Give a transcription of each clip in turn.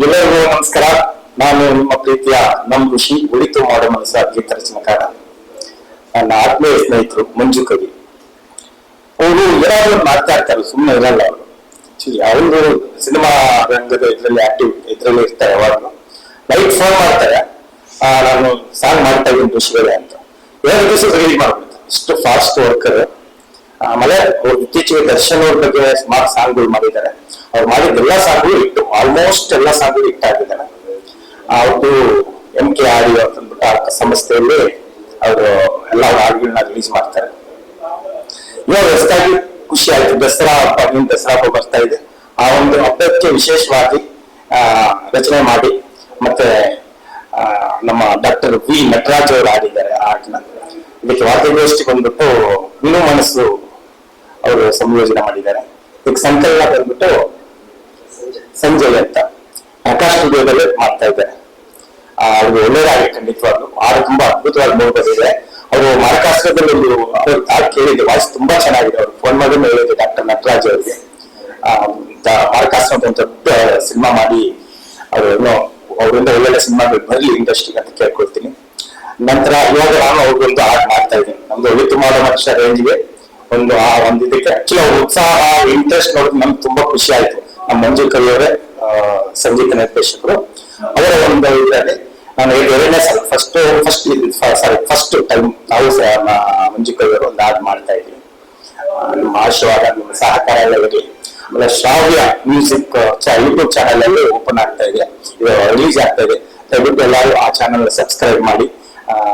ನಮಸ್ಕಾರ. ನಾನು ನಿಮ್ಮ ಪ್ರೀತಿಯ ನಮ್ ಋಷಿ, ಉಳಿತು ಮಾಡೋ ಮನಸ್ಸ ಗೀತ ರಚನೆಕಾರ ನನ್ನ ಆತ್ಮೀಯ ಸ್ನೇಹಿತರು, ಮಂಜು ಕವಿ. ಅವರು ಏನಾದ್ರು ಮಾಡ್ತಾ ಇರ್ತಾರೆ ಸುಮ್ಮನೆ ಇರಲ್ಲ ಅವರು. ಅವರು ಸಿನಿಮಾ ರಂಗದ ಇದ್ರಲ್ಲಿ ಆಕ್ಟಿವ್ ಇದ್ರಲ್ಲಿ ಇರ್ತಾರೆ ಯಾವಾಗಲೂ. ನೈಟ್ ಫೋನ್ ಮಾಡ್ತಾರೆ. ನಾನು ಸಾಂಗ್ ಮಾಡ್ತಾ ಇದ್ದೀನಿ ಋಷಿಗಳೇ ಅಂತ. ಎರಡು ದಿವಸ ರಿಲೀಸ್ ಮಾಡ್ಬಿಡ್ತಾರೆ ಇಷ್ಟು ಫಾಸ್ಟ್ ವರ್ಕರ್ ಆಮೇಲೆ ಅವ್ರು ಇತ್ತೀಚೆಗೆ ದರ್ಶನ್ ಅವ್ರ ಬಗ್ಗೆ ಸುಮಾರು ಸಾಂಗ್ಗಳು ಮಾಡಿದ್ದಾರೆ. ಅವ್ರು ಮಾಡಿದ ಎಲ್ಲಾ ಸಾಂಗ್ಗಳು ಇಟ್ಟು ಆಲ್ಮೋಸ್ಟ್ ಎಲ್ಲಾ ಸಾಂಗ್ಗಳು ಹಿಟ್ ಆಗಿದ್ದಾರೆ ಅವ್ರದ್ದು ಎಂ ಕೆ ಆಡಿಯೋ ಅಂತ ಅಂದ್ಬಿಟ್ಟು ಆ ಸಂಸ್ಥೆಯಲ್ಲಿ ಅವರು ಎಲ್ಲ ಹಾಡುಗಳನ್ನ ರಿಲೀಸ್ ಮಾಡ್ತಾರೆ. ಇವಾಗ ಹೊಸದಾಗಿ ಖುಷಿ ಆಯ್ತು. ದಸರಾ ಹಬ್ಬ ದಸರಾ ಹಬ್ಬ ಬರ್ತಾ ಇದೆ. ಆ ಒಂದು ಹಬ್ಬಕ್ಕೆ ವಿಶೇಷವಾಗಿ ರಚನೆ ಮಾಡಿ ಮತ್ತೆ ನಮ್ಮ ಡಾಕ್ಟರ್ ವಿ ನಟರಾಜ್ ಅವರು ಆಡಿದ್ದಾರೆ ಆ ಹಾಡನ್ನ ಇದಕ್ಕೆ ವಾದ್ಯಗೋಷ್ಠಿ ಬಂದ್ಬಿಟ್ಟು ಇನ್ನೂ ಮನಸ್ಸು ಅವರು ಸಂಯೋಜನೆ ಮಾಡಿದ್ದಾರೆ. ಇದಕ್ಕೆ ಸಂಕಲನ ಬಂದ್ಬಿಟ್ಟು ಸಂಜಯ್ ಅಂತ. ಪ್ರಕಾಶ್ ಸ್ಟುಡಿಯೋದಲ್ಲಿ ಮಾಡ್ತಾ ಇದ್ದಾರೆ. ಅವ್ರಿಗೆ ಒಳ್ಳೇದಾಗಿ ಖಂಡಿತವಾಗ್ಲು ಹಾಡು ತುಂಬಾ ಅದ್ಭುತವಾಗಿ ನೋಡ್ಬೋದಿದೆ ಅವರು ಮಾರಕಾಸ್ತ್ರದಲ್ಲಿ ಒಂದು, ಅವ್ರ ಹಾಡು ಕೇಳಿದೆ ವಾಯ್ಸ್ ತುಂಬಾ ಚೆನ್ನಾಗಿದೆ. ಅವ್ರು ಫೋನ್ ಮಾಡಿ ಹೇಳಿದ್ರು ಡಾಕ್ಟರ್ ನಟರಾಜ್ ಅವರಿಗೆ. ಅಂತ ಒಂದು ದೊಡ್ಡ ಸಿನಿಮಾ ಮಾಡಿ, ಅವರು ಏನೋ, ಅವರಿಂದ ಒಳ್ಳೊಳ್ಳೆ ಸಿನಿಮಾಗಳು ಬರಲಿ ಇಂಡಸ್ಟ್ರಿಗೆ ಅಂತ ಕೇಳ್ಕೊಳ್ತೀನಿ. ನಂತರ ಇವಾಗ ನಾನು ಅವ್ರಿಗೊಂದು ಹಾಡು ಮಾಡ್ತಾ ಇದ್ದೀನಿ. ನಮ್ದು ಮನುಷ್ಯ ರೇಂಜ್ಗೆ ಒಂದು ಆ ಒಂದು ಇದಕ್ಕೆ ಆಕ್ಚುಲಿ ಅವ್ರ ಉತ್ಸಾಹ ಇಂಟ್ರೆಸ್ಟ್ ನೋಡಿದ್ರೆ ನಮ್ಗೆ ತುಂಬಾ ಖುಷಿ ಆಯ್ತು. ನಮ್ಮ ಮಂಜು ಕವಿ ಅವರೇ ಸಂಗೀತ ನಿರ್ದೇಶಕರು. ಅವರ ಒಂದು ಇದರಲ್ಲಿ ನಾನು ಎರಡನೇ ಸಲ ಫಸ್ಟ್ ಫಸ್ಟ್ ಸಾರಿ ಫಸ್ಟ್ ಟೈಮ್ ನಾವು ಮಂಜು ಕವಿ ಅವರು ಒಂದು ಹಾಡು ಮಾಡ್ತಾ ಇದ್ವಿ. ನಿಮ್ಮ ಆಶೀರ್ವಾದ, ನಿಮ್ಮ ಸಹಕಾರ ಎಲ್ಲ ಇರಲಿ. ಆಮೇಲೆ ಶ್ರಾವ್ಯ ಮ್ಯೂಸಿಕ್ ಯೂಟ್ಯೂಬ್ ಚಾನಲ್ ಅಲ್ಲಿ ಓಪನ್ ಆಗ್ತಾ ಇದೆ. ರಿಲೀಸ್ ಆಗ್ತಾ ಇದೆ. ದಯವಿಟ್ಟು ಎಲ್ಲರೂ ಆ ಚಾನೆಲ್ ಸಬ್ಸ್ಕ್ರೈಬ್ ಮಾಡಿ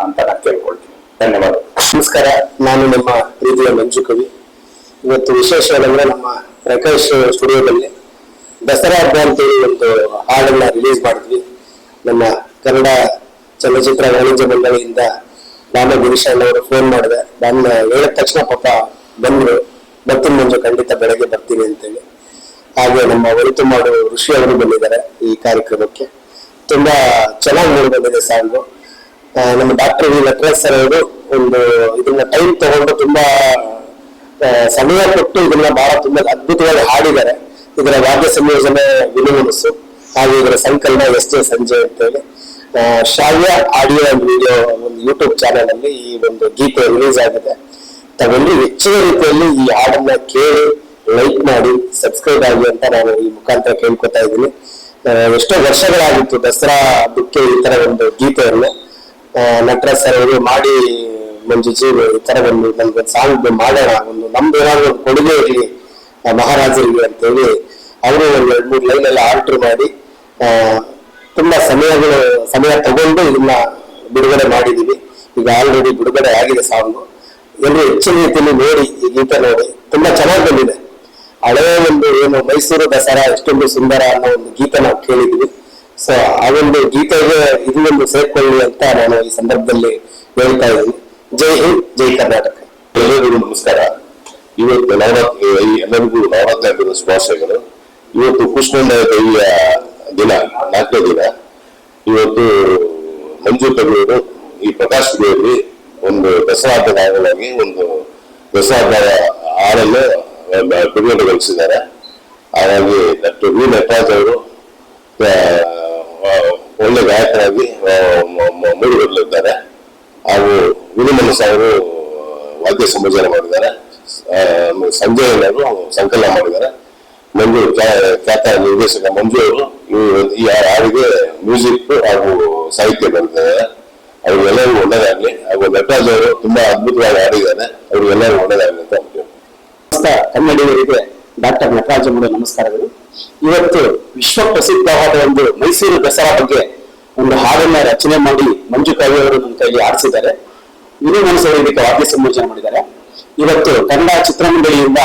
ಅಂತ ನಾನು ಕೇಳ್ಕೊಳ್ತೀನಿ. ಧನ್ಯವಾದ ನಮಸ್ಕಾರ, ನಾನು ನಮ್ಮ ಪ್ರೀತಿಯ ಮಂಜು ಕವಿ. ಇವತ್ತು ವಿಶೇಷ ಏನಂದ್ರೆ ನಮ್ಮ ಪ್ರಕಾಶ್ ಸ್ಟುಡಿಯೋದಲ್ಲಿ ದಸರಾ ಹಬ್ಬ ಅಂತೇಳಿ ಒಂದು ಹಾಡನ್ನ ರಿಲೀಸ್ ಮಾಡಿದ್ವಿ. ನಮ್ಮ ಕನ್ನಡ ಚಲನಚಿತ್ರ ವಾಣಿಜ್ಯ ಮಂಡಳಿಯಿಂದ ನಾನು ಗಿರೀಶ್ ಅವರು ಫೋನ್ ಮಾಡಿದೆ. ನಾನು ಹೇಳಿದ ತಕ್ಷಣ ಪಾಪ ಬಂದ್ರು. ಬರ್ತೀನಿ ಮಂಜು ಖಂಡಿತ ಬೆಳಗ್ಗೆ ಬರ್ತೀನಿ ಅಂತೇಳಿ. ಹಾಗೆ ನಮ್ಮ ಒಳಿತು ಮಾಡುವ ಋಷಿ ಅವರು ಬಂದಿದ್ದಾರೆ ಈ ಕಾರ್ಯಕ್ರಮಕ್ಕೆ. ತುಂಬಾ ಚೆನ್ನಾಗಿ ಮೂಡಿ ಬಂದಿದೆ ಸಾಂಗು. ನಮ್ಮ ಡಾಕ್ಟರ್ ವಿ ನಟರಾಜ್ ಸರ್ ಅವರು ಒಂದು ಇದನ್ನ ಟೈಮ್ ತಗೊಂಡು ತುಂಬಾ ಸಮಯ ಕೊಟ್ಟು ಇದನ್ನ ಬಹಳ ತುಂಬಾ ಅದ್ಭುತವಾಗಿ ಹಾಡಿದ್ದಾರೆ. ಇದರ ವಾದ್ಯ ಸಂಯೋಜನೆ ವಿನುಮನಸ್ಸು ಹಾಗೆ ಇದರ ಸಂಕಲನ ಎಸ್ ಜೆ ಸಂಜಯ್ ಅಂತೇಳಿ ಶಾವ್ಯ ಆಡಿಯೋ ಅಂಡ್ ವಿಡಿಯೋ ಒಂದು ಯೂಟ್ಯೂಬ್ ಚಾನೆಲ್ ಅಲ್ಲಿ ಈ ಒಂದು ಗೀತೆ ರಿಲೀಸ್ ಆಗಿದೆ. ತಗೊಂಡು ಹೆಚ್ಚಿನ ರೀತಿಯಲ್ಲಿ ಈ ಹಾಡನ್ನ ಕೇಳಿ ಲೈಕ್ ಮಾಡಿ ಸಬ್ಸ್ಕ್ರೈಬ್ ಆಗಿ ಅಂತ ನಾನು ಈ ಮುಖಾಂತರ ಕೇಳ್ಕೊತಾ ಇದ್ದೀನಿ. ಎಷ್ಟೋ ವರ್ಷಗಳಾಗಿತ್ತು ದಸರಾ ಹಬ್ಬಕ್ಕೆ ಈ ತರ ಒಂದು ಗೀತೆಯನ್ನು. ನಟರಾಜ್ ಸರ್ ಅವರು ಮಾಡಿ ಮಂಜುಜಿ ಈ ತರ ಒಂದು ನಮ್ಗೆ ಸಾಂಗ್ ಮಾಡೋಣ ಒಂದು ನಮ್ದು ಏನಾದ್ರು ಒಂದು ಕೊಡುಗೆ ಇರಲಿ ಮಹಾರಾಜರಿಗೆ ಅಂತೇಳಿ ಅವರು ಒಂದು ಎರಡು ಮೂರು ಲೈನ್ ಎಲ್ಲ ಆಲ್ಟರ್ ಮಾಡಿ ತುಂಬಾ ಸಮಯಗಳು, ಸಮಯ ತಗೊಂಡು ಇದನ್ನ ಬಿಡುಗಡೆ ಮಾಡಿದೀವಿ. ಈಗ ಆಲ್ರೆಡಿ ಬಿಡುಗಡೆ ಆಗಿದೆ ಸಾಂಗ್ ಎಲ್ಲರೂ ಹೆಚ್ಚಿನ ರೀತಿಯಲ್ಲಿ ನೋಡಿ ಈ ಗೀತ ನೋಡಿ. ತುಂಬಾ ಚೆನ್ನಾಗಿ ಬಂದಿದೆ. ಹಳೆಯ ಒಂದು ಏನು ಮೈಸೂರು ದಸರಾ ಎಷ್ಟೊಂದು ಸುಂದರ ಅನ್ನೋ ಒಂದು ಗೀತೆ ನಾವು ಕೇಳಿದ್ವಿ. ಸೊ ಆ ಒಂದು ಗೀತೆಗೆ ಇದು ಒಂದು ಸೇರ್ಕೊಳ್ಳಿ ಅಂತ ನಾನು ಈ ಸಂದರ್ಭದಲ್ಲಿ ಹೇಳ್ತಾ ಇದ್ದೀನಿ. ಜೈ ಹಿಂದ್, ಜೈ ಕರ್ನಾಟಕ. ಎಲ್ಲರಿಗೂ ನಮಸ್ಕಾರ. ಇವತ್ತು ನವರಾತ್ರಿ ಎಲ್ಲರಿಗೂ ನವರಾತ್ರಿ ಹಬ್ಬದ ಶುಭಾಶಯಗಳು. ಇವತ್ತು ಕೃಷ್ಣನ ದೇವಿಯ ದಿನ, ನಾಲ್ಕನೇ ದಿನ. ಇವತ್ತು ಮಂಜು ಕವಿಯವರು ಈ ಪ್ರಕಾಶ್ ದೇವಿ ಒಂದು ದಸರಾ ಹಬ್ಬದ ಒಂದು ದಸರಾ ಹಬ್ಬದ ಹಾಡನ್ನು ಬಿಡುಗಡೆಗೊಳಿಸಿದ್ದಾರೆ ಹಾಗಾಗಿ ಡಾಕ್ಟರ್ ವಿ ನಟರಾಜ್ ಅವರು ಒಳ್ಳೆ ಗಾಯಕರಾಗಿ ಮೂಡಿಬರಲಿದ್ದಾರೆ ಹಾಗೂ ವಿನುಮನಸ್ ಅವರು ವಾದ್ಯ ಸಂಯೋಜನೆ ಮಾಡಿದ್ದಾರೆ. ಸಂಜಯನವರು ಸಂಕಲನ ಮಾಡಿದ್ದಾರೆ. ಮಂಜು, ಖ್ಯಾ- ಖ್ಯಾತ ನಿರ್ದೇಶಕ ಮಂಜು ಅವರು, ಈ- ಹಾಡಿಗೆ ಮ್ಯೂಸಿಕ್ ಹಾಗೂ ಸಾಹಿತ್ಯ ಬರೆದಿದ್ದಾರೆ ಅವ್ರಿಗೆಲ್ಲರಿಗೂ ಒಳ್ಳೇದಾಗ್ಲಿ. ಹಾಗೂ ನಟರಾಜ್ ಅವರು ತುಂಬಾ ಅದ್ಭುತವಾಗಿ ಹಾಡಿದ್ದಾರೆ. ಅವ್ರಿಗೆಲ್ಲರಿಗೂ ಒಳ್ಳೇದಾಗ್ಲಿ ಅಂತ ಕನ್ನಡಿಗರಿಗೆ ಡಾಕ್ಟರ್ ನಟರಾಜ ಮೂಡ ನಮಸ್ಕಾರಗಳು. ಇವತ್ತು ವಿಶ್ವ ಪ್ರಸಿದ್ಧವಾದ ಒಂದು ಮೈಸೂರು ದಸರಾ ಬಗ್ಗೆ ಒಂದು ಹಾಡನ್ನ ರಚನೆ ಮಾಡಿ ಮಂಜು ಕವಿ ಅವರು ನಮ್ಮ ಕೈಯಲ್ಲಿ ಆಡಿಸಿದ್ದಾರೆ ಇನ್ನೂ ಮನಸ್ಸವರು ಇದಕ್ಕೆ ವಾದ್ಯ ಸಂಯೋಜನೆ ಮಾಡಿದ್ದಾರೆ. ಇವತ್ತು ಕನ್ನಡ ಚಿತ್ರಮಂಡಳಿಯಿಂದ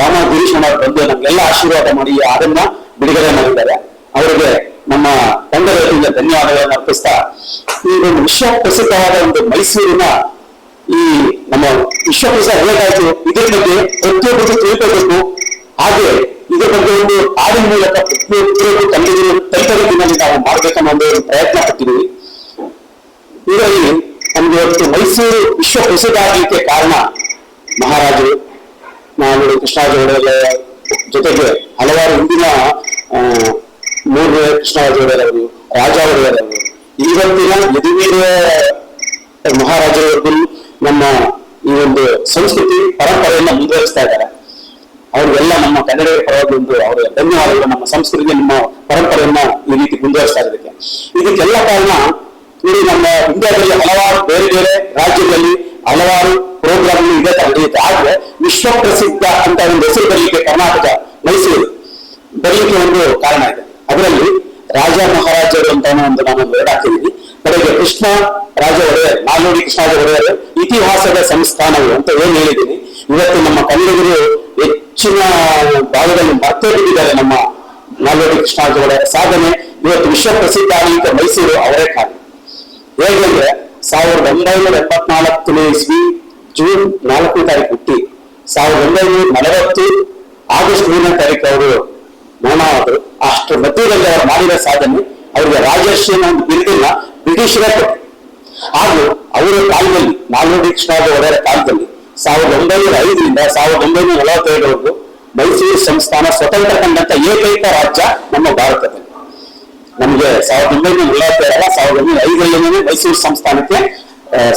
ದಾಮ ಗಿರೀಶ್ ಅವರು ಬಂದು ನಮ್ಗೆಲ್ಲ ಆಶೀರ್ವಾದ ಮಾಡಿ ಹಾಡನ್ನ ಬಿಡುಗಡೆ ಮಾಡಿದ್ದಾರೆ. ಅವರಿಗೆ ನಮ್ಮ ತಂಡದ ಧನ್ಯವಾದಗಳನ್ನು ಅರ್ಪಿಸ್ತಾ, ಈ ಒಂದು ವಿಶ್ವ ಪ್ರಸಿದ್ಧವಾದ ಒಂದು ಮೈಸೂರಿನ ಈ ನಮ್ಮ ವಿಶ್ವಪ್ರಸಾದ ಹೇಗಾಯ್ತು ಇದ್ರ ಬಗ್ಗೆ ಪ್ರತಿಯೊಬ್ಬರು ಹಾಗೆ ಇದರ ಬಗ್ಗೆ ಒಂದು ಹಾಡಿನ ಮೂಲಕ ಪ್ರತಿಯೊಬ್ಬರು ಕನ್ನಡಿಗರು ತಲುಪೋದಕ್ಕಿನಲ್ಲಿ ನಾವು ಮಾಡಬೇಕನ್ನೋ ಒಂದು ಪ್ರಯತ್ನ ಪಟ್ಟಿದ್ದೀವಿ. ಇದರಲ್ಲಿ ನಮ್ಗೆ ಇವತ್ತು ಮೈಸೂರು ವಿಶ್ವ ಪ್ರಸಿದ್ಧ ಆಗಲಿಕ್ಕೆ ಕಾರಣ ಮಹಾರಾಜರು ನಾನು ಕೃಷ್ಣರಾಜ ಜೊತೆಗೆ ಹಲವಾರು ಹಿಂದಿನ ಮೂರನೇ ಕೃಷ್ಣರಾಜ ಒಡೆಯರ್ ಅವರು ರಾಜ ಒಡೆಯರವರು ಇವತ್ತಿನ ಯದುವೀರ ಮಹಾರಾಜರವರೆಗೂ ನಮ್ಮ ಈ ಒಂದು ಸಂಸ್ಕೃತಿ, ಪರಂಪರೆಯನ್ನ ಮುಂದುವರಿಸ್ತಾ ಇದ್ದಾರೆ. ಅವ್ರಿಗೆಲ್ಲ ನಮ್ಮ ಕನ್ನಡ ಪರವಾಗಿ ಒಂದು ಅವರ ಧನ್ಯವಾದಗಳು, ನಮ್ಮ ಸಂಸ್ಕೃತಿ ನಮ್ಮ ಪರಂಪರೆಯನ್ನ ಈ ರೀತಿ ಮುಂದುವರಿಸ್ತಾ ಇರೋದಕ್ಕೆ. ಇದಕ್ಕೆಲ್ಲ ಕಾರಣ ಇಲ್ಲಿ ನಮ್ಮ ಇಂಡಿಯಾದಲ್ಲಿ ಹಲವಾರು ಬೇರೆ ಬೇರೆ ರಾಜ್ಯದಲ್ಲಿ ಹಲವಾರು ಪ್ರೋಗ್ರಾಮ್ ಇದೆ ನಡೆಯುತ್ತೆ. ಆದ್ರೆ ವಿಶ್ವ ಪ್ರಸಿದ್ಧ ಅಂತ ಒಂದು ಹೆಸರು ಬರಲಿಕ್ಕೆ ಕರ್ನಾಟಕ ಮೈಸೂರು ಬರಲಿಕ್ಕೆ ಒಂದು ಕಾರಣ ಇದೆ. ಅದರಲ್ಲಿ ರಾಜ ಮಹಾರಾಜರು ಅಂತ ಒಂದು ನಾನು ವರ್ಡ್ ಹಾಕಿದ್ದೀನಿ. ಕಡೆಗೆ ಕೃಷ್ಣ ರಾಜ ಒಡೆಯರ್ ನಾಲ್ನೂಡಿ ಕೃಷ್ಣರಾಜ ಒಡೆಯರ್ ಇತಿಹಾಸದ ಸಂಸ್ಥಾನವು ಅಂತ ಏನ್ ಹೇಳಿದ್ದೀನಿ. ಇವತ್ತು ನಮ್ಮ ಕನ್ನಡಿಗರು ಹೆಚ್ಚಿನ ಭಾಗದಲ್ಲಿ ಮರ್ತೇ ಬಿಟ್ಟಿದ್ದಾರೆ ನಮ್ಮ ನಾಲ್ವಡಿ ಕೃಷ್ಣರಾಜ ಒಡೆಯರ್ ಸಾಧನೆ. ಇವತ್ತು ವಿಶ್ವ ಪ್ರಸಿದ್ಧ ಆಗಿದ್ದ ಮೈಸೂರು ಅವರೇ ಕಾರಣ. ಹೇಗೆಂದ್ರೆ ಸಾವಿರದ ಒಂಬೈನೂರ ಎಪ್ಪತ್ನಾಲ್ಕನೇ ಇಸ್ವಿ ಜೂನ್ ನಾಲ್ಕನೇ ತಾರೀಕು ಹುಟ್ಟಿ. ಸಾವಿರದ ಒಂಬೈನೂರ ನಲವತ್ತು ಆಗಸ್ಟ್ ಮೂರನೇ ತಾರೀಕು ಅವರು ಮೌನವಾದರು ಅಷ್ಟು ಮಧ್ಯದಲ್ಲಿ ಅವರು ಮಾಡಿದ ಸಾಧನೆ ಅವರಿಗೆ ರಾಜರ್ಷಿ ಒಂದು ಬಿರುದನ್ನ ಬ್ರಿಟಿಷರೇ ಕೊಟ್ಟರು. ಹಾಗೂ ಅವರ ಕಾಲದಲ್ಲಿ ನಾಲ್ವಡಿ ಕೃಷ್ಣರಾಜ ಅವರ ಕಾಲದಲ್ಲಿ ಸಾವಿರದ ಒಂಬೈನೂರ ಐದರಿಂದ ಸಾವಿರದ ಒಂಬೈನೂರ ನಲವತ್ತೈದರವರೆಗೂ ಮೈಸೂರು ಸಂಸ್ಥಾನ ಸ್ವತಂತ್ರ ಕಂಡಂತ ಏಕೈಕ ರಾಜ್ಯ ನಮ್ಮ ಭಾರತದಲ್ಲಿ ನಮಗೆ ಸಾವಿರದ ಒಂಬೈನೂರ ನಲವತ್ತೈದರ ಸಾವಿರದ ಒಂಬೈನೂರ ಐದರಲ್ಲಿನೇ ಮೈಸೂರು ಸಂಸ್ಥಾನಕ್ಕೆ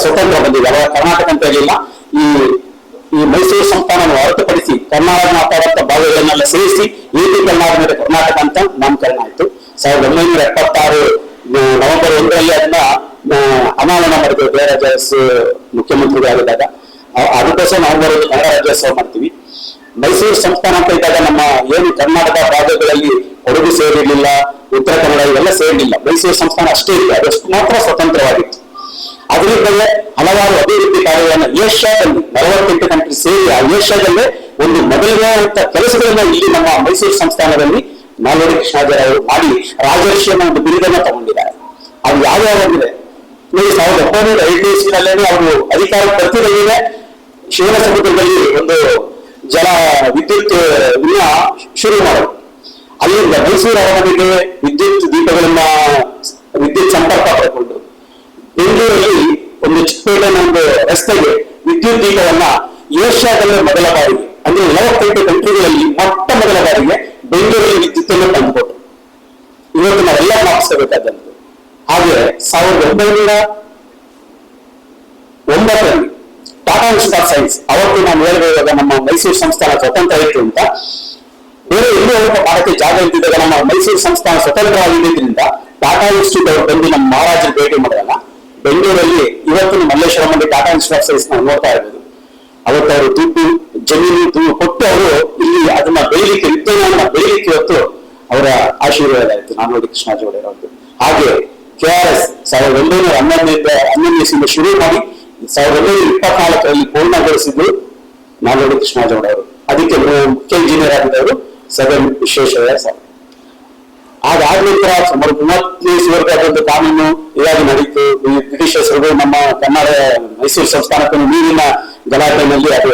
ಸ್ವತಂತ್ರ ಬಂದಿದೆ. ಅವಾಗ ಕರ್ನಾಟಕ ಅಂತ ಹೇಳಿಲ್ಲ. ಈ ಈ ಮೈಸೂರು ಸಂಸ್ಥಾನವನ್ನು ಹೊರತುಪಡಿಸಿ ಕರ್ನಾಟಕ ಮಾತಾಡುವಂತ ಭಾಗಗಳನ್ನೆಲ್ಲ ಸೇರಿಸಿ ಏಕಿ ಕರ್ನಾಟಕ ಕರ್ನಾಟಕ ಅಂತ ನಾಮಕರಣ ಆಯಿತು. ಸಾವಿರದ ಒಂಬೈನೂರ ಎಪ್ಪತ್ತಾರು ನವೆಂಬರ್ ಒಂದರಲ್ಲಿ ಅದನ್ನ ಅನಾವರಣ ಮಾಡಿದ್ರು. ಅರಸು ಮುಖ್ಯಮಂತ್ರಿಗಳಾಗಿದ್ದಾಗ. ಅದಕ್ಕೋಸ್ಕರ ನವೆಂಬರ್ ಕನ್ನಡ ರಾಜ್ಯೋತ್ಸವ ಮಾಡ್ತೀವಿ. ಮೈಸೂರು ಸಂಸ್ಥಾನ ಅಂತ ಇದ್ದಾಗ ನಮ್ಮ ಏನು ಕರ್ನಾಟಕ ಭಾಗಗಳಲ್ಲಿ ಕೊಡಗು ಸೇರಿರ್ಲಿಲ್ಲ, ಉತ್ತರ ಕನ್ನಡ ಇವೆಲ್ಲ ಸೇರಿರ್ಲಿಲ್ಲ ಮೈಸೂರು ಸಂಸ್ಥಾನ ಅಷ್ಟೇ ಇದೆ ಅದಷ್ಟು ಮಾತ್ರ ಸ್ವತಂತ್ರವಾಗಿತ್ತು. ಅದರಿಂದಲೇ ಹಲವಾರು ಅಭಿವೃದ್ಧಿ ಕಾರ್ಯಗಳನ್ನು ಏಷ್ಯಾದಲ್ಲಿ, ನಲವತ್ತೆಂಟು ಕಂಟ್ರಿ ಸೇರಿ ಆ ಏಷ್ಯಾದಲ್ಲೇ ಒಂದು ಮೊದಲನೇ ಅಂತ ಕೆಲಸಗಳನ್ನ ಇಲ್ಲಿ ನಮ್ಮ ಮೈಸೂರು ಸಂಸ್ಥಾನದಲ್ಲಿ ನಾಲ್ವಡಿ ಕೃಷ್ಣಾಚಾರ್ಯರು ಮಾಡಿ ರಾಜರ್ಷಿ ಒಂದು ಬಿರುದನ್ನ ತಗೊಂಡಿದ್ದಾರೆ. ಅದು ಯಾವ್ಯಾವ ನೀವು ಸಾವಿರದ ಒಂಬೈನೂರ ಐದನೇ ಇಸ್ವಿನಲ್ಲೇನೆ ಅವರು ಅಧಿಕಾರ ಬರ್ತಿರಲಿಲ್ಲ ಶಿವನ ಸಮುದ್ರದಲ್ಲಿ ಒಂದು ಜಲ ವಿದ್ಯುತ್ ದಿನ ಶುರು ಮಾಡೋದು ಅಲ್ಲಿಂದ ಮೈಸೂರು ಅರಮನೆಗೆ ವಿದ್ಯುತ್ ದೀಪಗಳನ್ನ ವಿದ್ಯುತ್ ಸಂಪರ್ಕ ಪಡ್ಕೊಂಡು ಬೆಂಗಳೂರಲ್ಲಿ ಒಂದು ಚಿಕ್ಕ ಒಂದು ರಸ್ತೆಗೆ ವಿದ್ಯುತ್ ದೀಪವನ್ನ ಏಷ್ಯಾದಲ್ಲಿ ಮೊದಲ ಬಾರಿಗೆ, ಅಂದ್ರೆ ನಲವತ್ತೆಂಟು ಕಂಟ್ರಿಗಳಲ್ಲಿ ಮೊಟ್ಟ ಮೊದಲ ಬಾರಿಗೆ ಬೆಂಗಳೂರಲ್ಲಿ ವಿದ್ಯುತ್ ಅನ್ನು ತಂದುಕೊಟ್ಟು ಇವತ್ತು ನಾವೆಲ್ಲ ಜ್ಞಾಪಿಸಬೇಕಾದಂತೆ ಹಾಗೆ ಸಾವಿರದ ಒಂಬೈನೂರ ಒಂಬತ್ತರಲ್ಲಿ ಟಾಟಾ ಇನ್ಸ್ಟಿಟ್ಯೂಟ್ ಆಫ್ ಸೈನ್ಸ್ ಅವತ್ತು ನಾನು ಹೇಳಿದಾಗ ನಮ್ಮ ಮೈಸೂರು ಸಂಸ್ಥಾನ ಸ್ವತಂತ್ರ ಇತ್ತು ಅಂತ. ಬೇರೆ ಎಲ್ಲೂ ಭಾರತೀಯ ಜಾಗ ಇದ್ದಿದ್ದಾಗ ನಮ್ಮ ಮೈಸೂರು ಸಂಸ್ಥಾನ ಸ್ವತಂತ್ರವಾಗಿದ್ದರಿಂದ ಟಾಟಾ ಇನ್ಸ್ಟಿಟ್ಯೂಟ್ ಅವರು ಬಂದು ನಮ್ಮ ಮಹಾರಾಜರು ಭೇಟಿ ಮಾಡಿದಾಗ ಬೆಂಗಳೂರಲ್ಲಿ ಇವತ್ತಿನ ಮಲ್ಲೇಶ್ವರಮಲ್ಲಿ ಟಾಟಾ ಇನ್ಸ್ಟಿಟ್ಯೂಟ್ ಆಫ್ ಸೈನ್ಸ್ ನಾವು ನೋಡ್ತಾ ಇರ್ಬೋದು ಅವತ್ತು ಅವರು ದುಡ್ಡು, ಜಮೀನು, ದುಡ್ಡು ಕೊಟ್ಟು ಅವರು ಇಲ್ಲಿ ಅದನ್ನ ಬೆಳಿಲಿಕ್ಕೆ ವಿಜ್ಞಾನವನ್ನ ಬೆಳಿಲಿಕ್ಕೆ ಇವತ್ತು ಅವರ ಆಶೀರ್ವಾದ ಆಯಿತು ನಾನೋಡಿ ಕೃಷ್ಣಾಜಿ ಅವರು ಹಾಗೆ ಕೆ ಆರ್ ಎಸ್ ಸಾವಿರದ ಒಂಬೈನೂರ ಹನ್ನೊಂದನೇ ಹನ್ನೊಂದನೇ ಶುರು ಮಾಡಿ ಸಾವಿರದ ಒಂಬೈನೂರ ಇಪ್ಪತ್ನಾಲ್ಕರಲ್ಲಿ ಪೂರ್ಣಗೊಳಿಸಿದ್ದು ನಾಲ್ವಡಿ ಕೃಷ್ಣಾಜೋಡ ಅವರು. ಅದಕ್ಕೆ ಮುಖ್ಯ ಇಂಜಿನಿಯರ್ ಆಗಿದ್ದವರು ಸದನ್ ವಿಶ್ವೇಶ್ವರಯ್ಯ ಸರ್. ಅದಾದ ನಂತರ ಸುಮಾರು ಮೂವತ್ತನೇ ಅದೊಂದು ಕಾನೂನು ಇದಾಗಿ ನಡೀತು. ಈ ನಮ್ಮ ಕನ್ನಡ ಮೈಸೂರು ಸಂಸ್ಥಾನಕ್ಕೂ ನೀರಿನ ಗಲಾಟೆಯಲ್ಲಿ ಅದು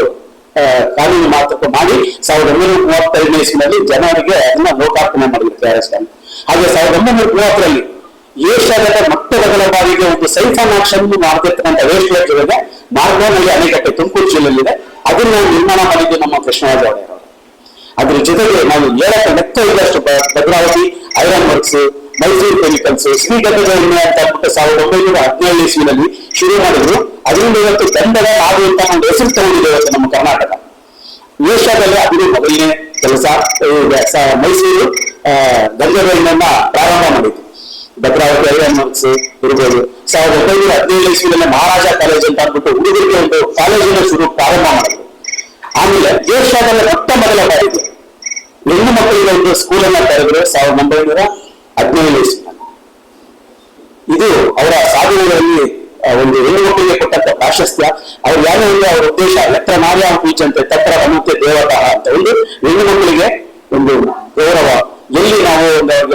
ಕಾನೂನು ಮಾತುಕತೆ ಮಾಡಿ ಸಾವಿರದ ಒಂಬೈನೂರ ಮೂವತ್ತೈದನೇ ಇಸ್ವಿನಲ್ಲಿ ಜನರಿಗೆ ಅದನ್ನ ಲೋಕಾರ್ಪಣೆ ಮಾಡಿದ್ರು ಹಾಗೆ ಸಾವಿರದ ಒಂಬೈನೂರ ಮೂವತ್ತರಲ್ಲಿ ಏಷ್ಯಾದ ಮೊಟ್ಟ ಸೈನ್ಸ್ ಆನ್ ಒಂದು ಆಕ್ಷನ್ ಮಾಡ್ತಿರ್ತಕ್ಕಂಥ ವೇಸ್ಟ್ ಇದೆ ಮಾರ್ಗೋನಲ್ಲಿ ಅಣೆಕಟ್ಟೆ ತುಮಕೂರು ಜಿಲ್ಲೆಯಲ್ಲಿದೆ. ಅದನ್ನ ನಿರ್ಮಾಣ ಮಾಡಿದ್ದು ನಮ್ಮ ಕೃಷ್ಣರಾಜ ಒಡೆಯರ್ ಅದ್ರ ಜೊತೆಗೆ ನಾವು ಏಳಕ್ಕೆ ಲೆಕ್ಕ ಇದ್ದಷ್ಟು Bhadravati, iron works, Mysuru chemicals ಶ್ರೀಗಂಧದ ಅಂತ ಅಂದ್ಬಿಟ್ಟು ಸಾವಿರದ ಒಂಬೈನೂರ ಹದಿನೇಳು ಇಸ್ವಿನಲ್ಲಿ ಶುರು ಮಾಡಿದ್ರು. ಅದರಿಂದ ಇವತ್ತು ಗಂಧದ ನಾಡು ಅಂತ ಒಂದು ಹೆಸರು ತಗೊಂಡಿದೆ ಇವತ್ತು ನಮ್ಮ ಕರ್ನಾಟಕ. ಏಷ್ಯಾದಲ್ಲಿ ಅದು ಮೊದಲನೇ ಕೆಲಸ ಮೈಸೂರು ಗಂಧದ ಪ್ರಾರಂಭ ಮಾಡಿದ್ರು. ಭದ್ರಾವತಿ ಐರನ್ ವರ್ಕ್ಸ್ ಇರ್ಬೋದು. ಸಾವಿರದ ಒಂಬೈನೂರ ಹದಿನೇಳು ಇಸ್ವಿನಲ್ಲಿ ಮಹಾರಾಜ ಕಾಲೇಜ್ ಅಂತ ಅಂದ್ಬಿಟ್ಟು ಹುಡುಗರಿಗೆ ಒಂದು ಕಾಲೇಜಿನ ಶುರು ಪ್ರಾರಂಭ ಮಾಡಿದ್ರು. ಆಮೇಲೆ ಏಷ್ಯಾದಲ್ಲಿ ಮೊಟ್ಟ ಮೊದಲ ಬಾರಿಗೆ ಹೆಣ್ಣು ಮಕ್ಕಳಿಗೆ ಒಂದು ಸ್ಕೂಲ್ ಅನ್ನ ತೆರೆದ್ರು ಸಾವಿರದ ಒಂಬೈನೂರ ಹದಿನೇಳು ಇಸ್ವಿನಲ್ಲಿ ಇದು ಅವರ ಸಾಧನೆಗಳಲ್ಲಿ ಒಂದು ಹೆಣ್ಣು ಮಕ್ಕಳಿಗೆ ಕೊಟ್ಟಂತ ಪ್ರಾಶಸ್ತ್ಯ. ಅವ್ರು ಯಾರು ಅಂದ್ರೆ ಅವರ ಉದ್ದೇಶ ಎತ್ತರ ನಾರ್ಯ ಅಂತ, ತತ್ರ ಅನುಮತಿ ದೇವತಾ ಅಂತ ಒಂದು ಹೆಣ್ಣು ಮಕ್ಕಳಿಗೆ ಒಂದು ಗೌರವ. ಎಲ್ಲಿ ನಾವು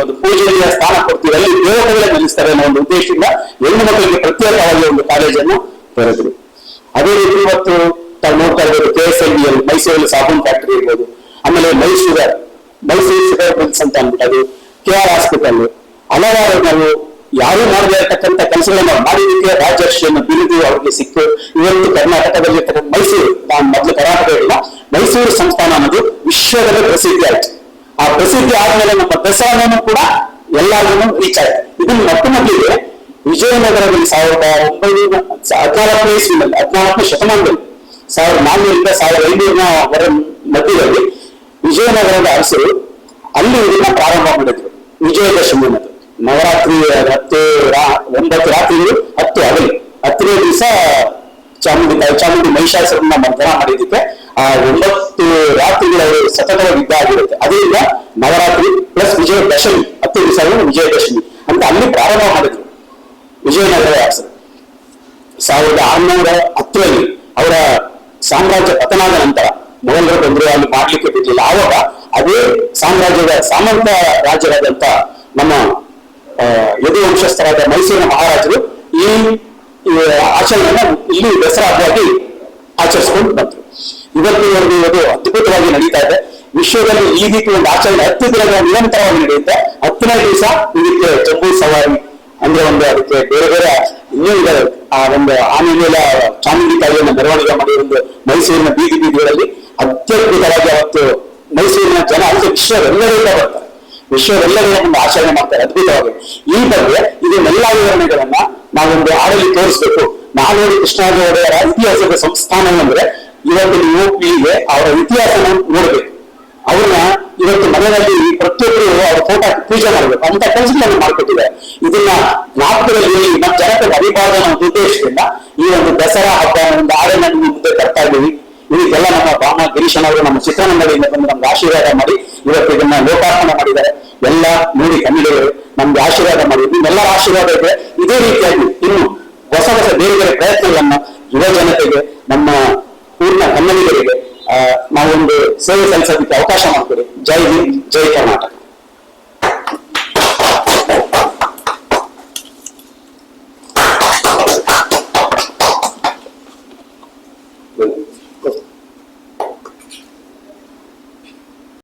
ಒಂದು ಪೂಜೆಯ ಸ್ಥಾನ ಕೊಡ್ತೀವಿ. ಅಲ್ಲಿ ದೇವತೆಗಳೇ ನಿಲ್ಲಿಸ್ತಾರೆ ಅನ್ನೋ ಒಂದು ಉದ್ದೇಶದಿಂದ ಹೆಣ್ಣು ಮಕ್ಕಳಿಗೆ ಪ್ರತ್ಯೇಕವಾಗಿ ಒಂದು ಕಾಲೇಜನ್ನು ತೆರೆದ್ರು. ಅದೇ ರೀತಿ ಇವತ್ತು ತಾವು ನೋಡ್ತಾ ಇರ್ಬೋದು ಕೆ ಎಸ್ ಎಲ್ ಎಲ್ ಮೈಸೂರಲ್ಲಿ ಸಾಬೂನ್ ಫ್ಯಾಕ್ಟರಿ ಇರ್ಬೋದು. ಆಮೇಲೆ ಮೈಸೂರು ಮೈಸೂರು ಶುಗರ್ ಮಿಲ್ಸ್ ಅಂತ ಅಂದ್ಬಿಟ್ಟು ಅದು ಕೆ ಆರ್ ಹಾಸ್ಪಿಟಲ್ ಹಲವಾರು ನಾವು ಯಾರು ಮಾಡದೇ ಇರತಕ್ಕಂತ ಕೆಲಸಗಳನ್ನ ನಾವು ಮಾಡಿದ್ದಕ್ಕೆ ರಾಜರ್ಷಿಯನ್ನು ಬಿರುದು ಅವರಿಗೆ ಸಿಕ್ಕು. ಇವತ್ತು ಕರ್ನಾಟಕದಲ್ಲಿ ಮೈಸೂರು, ನಾನು ಮೊದಲು ಕರ್ನಾಟಕ ಇಲ್ಲ ಮೈಸೂರು ಸಂಸ್ಥಾನ ಅನ್ನೋದು ವಿಶ್ವದಲ್ಲೇ ಪ್ರಸಿದ್ಧಿ ಆಯ್ತು ಆ ಪ್ರಸಿದ್ಧಿ ಆದ್ಮೇಲೆ ನಮ್ಮ ದಸರಾನು ಕೂಡ ಎಲ್ಲರಿಗೂ ರೀಚ್ ಆಯ್ತು. ಇದನ್ನ ಮೊಟ್ಟ ಮೊದಲಿಗೆ ವಿಜಯನಗರದಲ್ಲಿ ಸಾವಿರದ ಒಂಬೈನೂರ ಹದಿನಾಲ್ಕನೇ ಇಸ್ವಿನಲ್ಲಿ, ಹದಿನಾಲ್ಕನೇ ಶತಮಾನದಲ್ಲಿ, ಸಾವಿರದ ನಾನ್ನೂರಿಂದ ಸಾವಿರದ ಐನೂರನ ವರ ಮಧ್ಯದಲ್ಲಿ ವಿಜಯನಗರದ ಅರಸರು ಅಲ್ಲಿ ಇದನ್ನ ಪ್ರಾರಂಭ ಮಾಡಿದ್ರು. ವಿಜಯದಶಮಿ ಅನ್ನೋದು. ನವರಾತ್ರಿ ಹತ್ತು ರಾ- ಒಂಬತ್ತು ರಾತ್ರಿಗಳು ಹತ್ತು ಅಗಲಿ ಹತ್ತನೇ ದಿವಸ ಚಾಮುಂಡಿ ತಾಯಿ ಚಾಮುಂಡಿ ಮಹಿಷಾಸುರನ್ನ ಮರ್ದನ ಮಾಡಿದ್ದಕ್ಕೆ, ಆ, ಒಂಬತ್ತು ರಾತ್ರಿಗಳ ಸತತವಾಗಿ ಯುದ್ಧ ಆಗಿರುತ್ತೆ. ಅದರಿಂದ ನವರಾತ್ರಿ ಪ್ಲಸ್ ವಿಜಯದಶಮಿ ಹತ್ತು ದಿವಸ ವಿಜಯದಶಮಿ ಅಂತ ಅಲ್ಲಿ ಪ್ರಾರಂಭ ಮಾಡಿದ್ರು. ವಿಜಯನಗರ ಅರಸರು ಸಾವಿರದ ಆರುನೂರ ಹತ್ತರಲ್ಲಿ ಅವರ ಸಾಮ್ರಾಜ್ಯ ಪತನಾದ ನಂತರ ಮೊಘಲರು ಬಂದ್ರು ಅಲ್ಲಿ ಮಾಡ್ಲಿಕ್ಕೆ ಬಿಡ್ಲಿಲ್ಲ. ಆವಾಗ ಅದೇ ಸಾಮ್ರಾಜ್ಯದ ಸಾಮಂತ ರಾಜ್ಯರಾದಂತ ನಮ್ಮ ಯದುವಂಶಸ್ಥರಾದ ಯದು ವಂಶಸ್ಥರಾದ ಮೈಸೂರಿನ ಮಹಾರಾಜರು ಈ ಆಚರಣೆಯನ್ನ ಇಲ್ಲಿ ದಸರಾ ಹಬ್ಬವಾಗಿ ಆಚರಿಸ್ಕೊಂಡು ಬಂದ್ರು. ಇವತ್ತಿನವರೆಗೂ ಇದು ಅದ್ಭುತವಾಗಿ ನಡೀತಾ ಇದೆ. ವಿಶ್ವದಲ್ಲಿ ಈ ರೀತಿ ಒಂದು ಆಚರಣೆ ಹತ್ತು ದಿನಗಳ ನಿರಂತರವಾಗಿ ನಡೆಯುತ್ತೆ. ಹತ್ತನೇ ದಿವಸ ರೀತಿ ಜಂಬೂ ಸವಾರಿ ಅಂದ್ರೆ ಒಂದು ಅದಕ್ಕೆ ಬೇರೆ ಬೇರೆ ಇನ್ನೂ ಇದೆ ಆ ಒಂದು ಆನೆ ಮೇಲೆ ಚಾಮುಂಡಿ ತಾಯಿಯನ್ನು ಮೆರವಣಿಗೆ ಮಾಡಿ ಒಂದು ಮೈಸೂರಿನ ಬೀದಿ ಬೀದಿಗಳಲ್ಲಿ ಅತ್ಯದ್ಭುತವಾಗಿ ಅವತ್ತು ಮೈಸೂರಿನ ಜನ ಅಂದ್ರೆ ವಿಶ್ವವೆಲ್ಲರಿಂದ ಬರ್ತಾರೆ. ವಿಶ್ವವೆಲ್ಲರೂ ಒಂದು ಆಚರಣೆ ಮಾಡ್ತಾರೆ. ಅದ್ಭುತವಾಗಿ. ಈ ಬಗ್ಗೆ ಇದನ್ನೆಲ್ಲ ವಿವರಣೆಗಳನ್ನ ನಾವೊಂದು ಹಾಡಲ್ಲಿ ತೋರಿಸ್ಬೇಕು. ನಾಲ್ವರು ಕೃಷ್ಣರಾಜ ಒಡೆಯರ ಇತಿಹಾಸದ ಸಂಸ್ಥಾನ ಅಂದ್ರೆ ಇವತ್ತು ಯುವ ಪೀಳಿಗೆ ಅವರ ಇತಿಹಾಸನ ನೋಡಬೇಕು. ಅವ್ರನ್ನ ಇವತ್ತು ಮನೆಯಲ್ಲಿ ಪ್ರತಿಯೊಬ್ಬರು ಅವರ ಫೋಟೋ ಪೂಜೆ ಮಾಡಬೇಕು. ಅಂತ ಕೆಲಸಗಳನ್ನು ಮಾಡ್ಕೊಟ್ಟಿದ್ದಾರೆ. ಇದನ್ನ ಜ್ಞಾಪಕದಲ್ಲಿ ನಮ್ಮ ಜನತೆ ಅರಿಬಾರ್ದು ಅನ್ನೋ ಉದ್ದೇಶದಿಂದ ಈ ಒಂದು ದಸರಾ ಹಬ್ಬ ಒಂದು ಹಾಡನ್ನ ನಿಮ್ಮ ಮುಂದೆ ತರ್ತಾ ಇದ್ದೀವಿ. ಇದಕ್ಕೆಲ್ಲ ನಮ್ಮ ಬಾಮ ಗಿರೀಶನ್ ಅವರು ನಮ್ಮ ಚಿತ್ರಮಂಡಳಿಯಿಂದ ಬಂದು ನಮ್ಗೆ ಆಶೀರ್ವಾದ ಮಾಡಿ ಇವತ್ತು ಇದನ್ನ ಲೋಕಾರ್ಪಣೆ ಮಾಡಿದ್ದಾರೆ. ಎಲ್ಲ ನೋಡಿ ಕನ್ನಡಿಗರು ನಮ್ಗೆ ಆಶೀರ್ವಾದ ಮಾಡಿ. ನಿಮ್ಮೆಲ್ಲರ ಆಶೀರ್ವಾದ ಇದೆ. ಇದೇ ರೀತಿಯಾಗಿ ಇನ್ನು ಹೊಸ ಹೊಸ ಬೇರೆ ಬೇರೆ ಪ್ರಯತ್ನಗಳನ್ನ ಯುವ ಜನತೆಗೆ, ನಮ್ಮ ಪೂರ್ಣ ಕನ್ನಡಿಗರಿಗೆ ನಾವೊಂದು ಸೇವೆ ಸಲ್ಲಿಸೋದಕ್ಕೆ ಅವಕಾಶ ಮಾಡ್ತೇವೆ. ಜೈ ಹಿಂದ್, ಜೈ ಕರ್ನಾಟಕ.